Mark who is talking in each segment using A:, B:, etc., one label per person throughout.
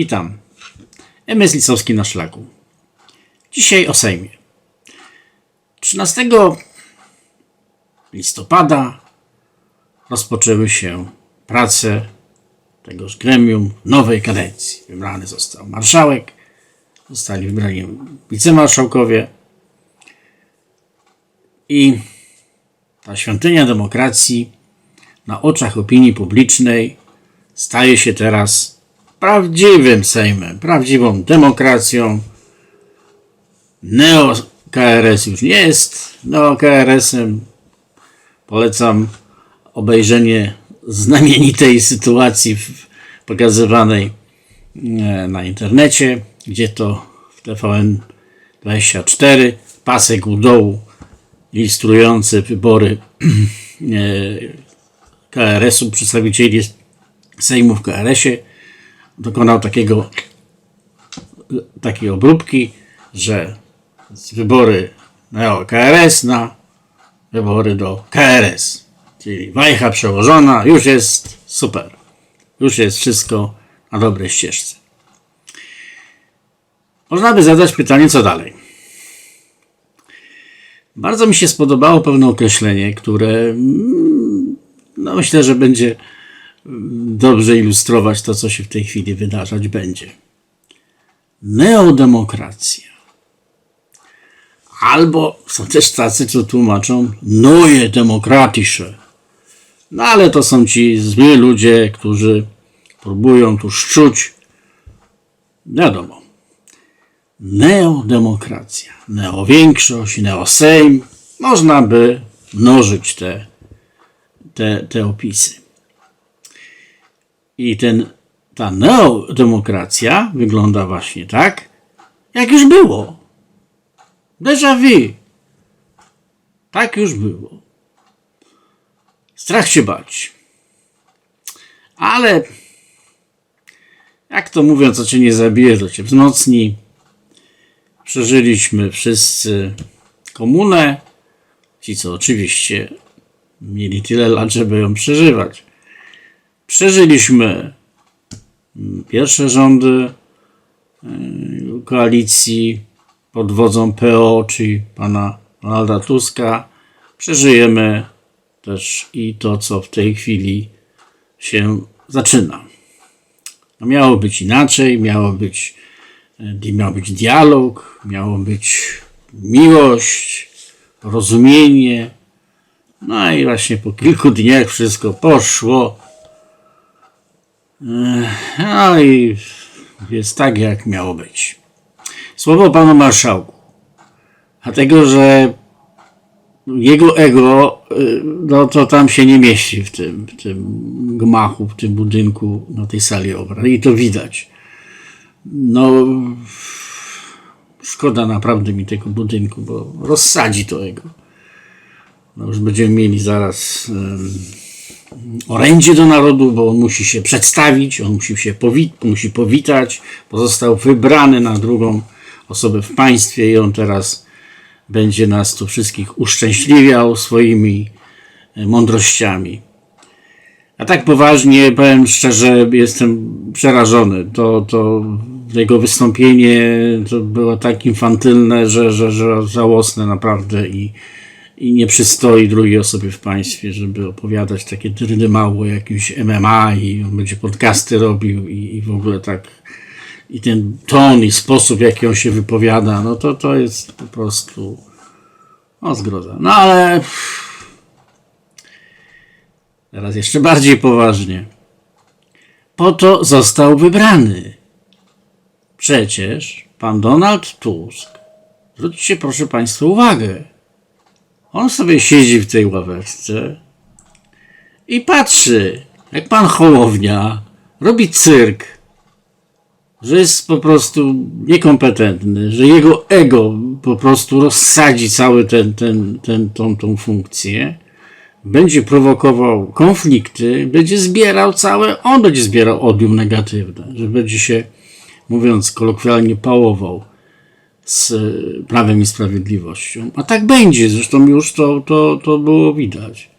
A: Witam. MS Licowski na szlaku. Dzisiaj o Sejmie. 13 listopada rozpoczęły się prace tegoż gremium nowej kadencji. Wybrany został marszałek, zostali wybrani wicemarszałkowie i ta świątynia demokracji na oczach opinii publicznej staje się teraz prawdziwym Sejmem, prawdziwą demokracją. Neo-KRS już nie jest neo-KRS-em. Polecam obejrzenie znamienitej sytuacji pokazywanej e, na internecie, gdzie to w TVN24 pasek u dołu ilustrujący wybory e, KRS-u, przedstawicieli Sejmu w KRS-ie, dokonał takiego, takiej obróbki, że z wybory na KRS na wybory do KRS. Czyli wajcha przełożona, już jest super. Już jest wszystko na dobrej ścieżce. Można by zadać pytanie, co dalej. Bardzo mi się spodobało pewne określenie, które mm, no myślę, że będzie dobrze ilustrować to, co się w tej chwili wydarzać będzie. Neodemokracja. Albo są też tacy, co tłumaczą neue demokratische. No ale to są ci zły ludzie, którzy próbują tu szczuć. Wiadomo. Neodemokracja, neowiększość, neosejm. Można by mnożyć te, te, te opisy. I ten, ta neodemokracja wygląda właśnie tak, jak już było. Déjà vu. Tak już było. Strach się bać. Ale jak to mówią, co cię nie zabije, to cię wzmocni. Przeżyliśmy wszyscy komunę. Ci, co oczywiście mieli tyle lat, żeby ją przeżywać. Przeżyliśmy mm, pierwsze rządy y, koalicji pod wodzą PO, czyli pana Donalda Tuska. Przeżyjemy też i to, co w tej chwili się zaczyna. No miało być inaczej, miało być, e, miał być dialog, miało być miłość, rozumienie. No i właśnie po kilku dniach wszystko poszło. No i jest tak, jak miało być. Słowo panu marszałku. Dlatego, że jego ego, y, no to tam się nie mieści w tym, w tym gmachu, w tym budynku, na tej sali obrad. I to widać. No, szkoda naprawdę mi tego budynku, bo rozsadzi to ego. No już będziemy mieli zaraz um, orędzie do narodu, bo on musi się przedstawić, on musi się powi- musi powitać, bo został wybrany na drugą osobę w państwie i on teraz będzie nas tu wszystkich uszczęśliwiał swoimi e, mądrościami. A tak poważnie, powiem szczerze, jestem przerażony. To, to jego wystąpienie to było tak infantylne, że, że, że żałosne naprawdę i, i nie przystoi drugiej osobie w państwie, żeby opowiadać takie drydy mało jakimś MMA i on będzie podcasty robił i, i w ogóle tak i ten ton i sposób, w jaki on się wypowiada, no to to jest po prostu o zgroza. No ale teraz jeszcze bardziej poważnie. Po to został wybrany. Przecież pan Donald Tusk, zwróćcie proszę Państwa uwagę, on sobie siedzi w tej ławeczce i patrzy, jak pan Hołownia robi cyrk że jest po prostu niekompetentny, że jego ego po prostu rozsadzi cały ten, ten, ten, tą, tą funkcję, będzie prowokował konflikty, będzie zbierał całe, on będzie zbierał odium negatywne, że będzie się, mówiąc kolokwialnie, pałował z e, prawem i sprawiedliwością. A tak będzie, zresztą już to, to, to było widać.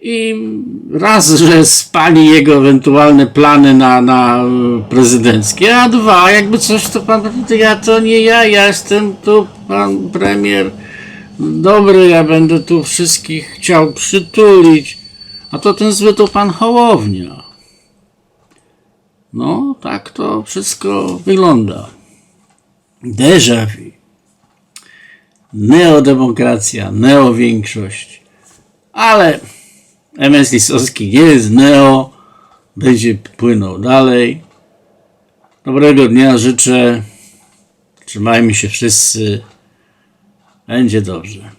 A: i raz, że spali jego ewentualne plany na, na e, prezydenckie, a dwa, jakby coś to pan, ja to nie ja, ja jestem tu pan premier dobry, ja będę tu wszystkich chciał przytulić, a to ten zły to pan Hołownia. No, tak to wszystko wygląda. Déjà vu. Neodemokracja, neowiększość. Ale MS Lisowski nie jest neo, będzie płynął dalej. Dobrego dnia życzę. Trzymajmy się wszyscy. Będzie dobrze.